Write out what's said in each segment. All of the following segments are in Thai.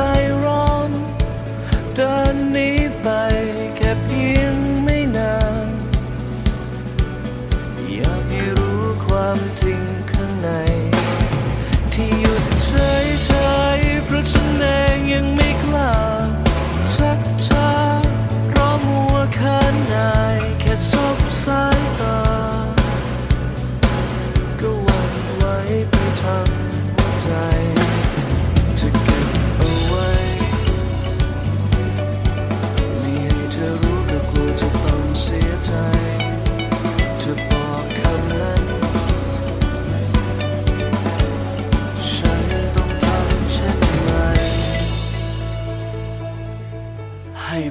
ใจร้อน เดินนี้ไปแค่เพียงไม่นาน อยากให้รู้ความจริง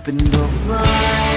ให้เ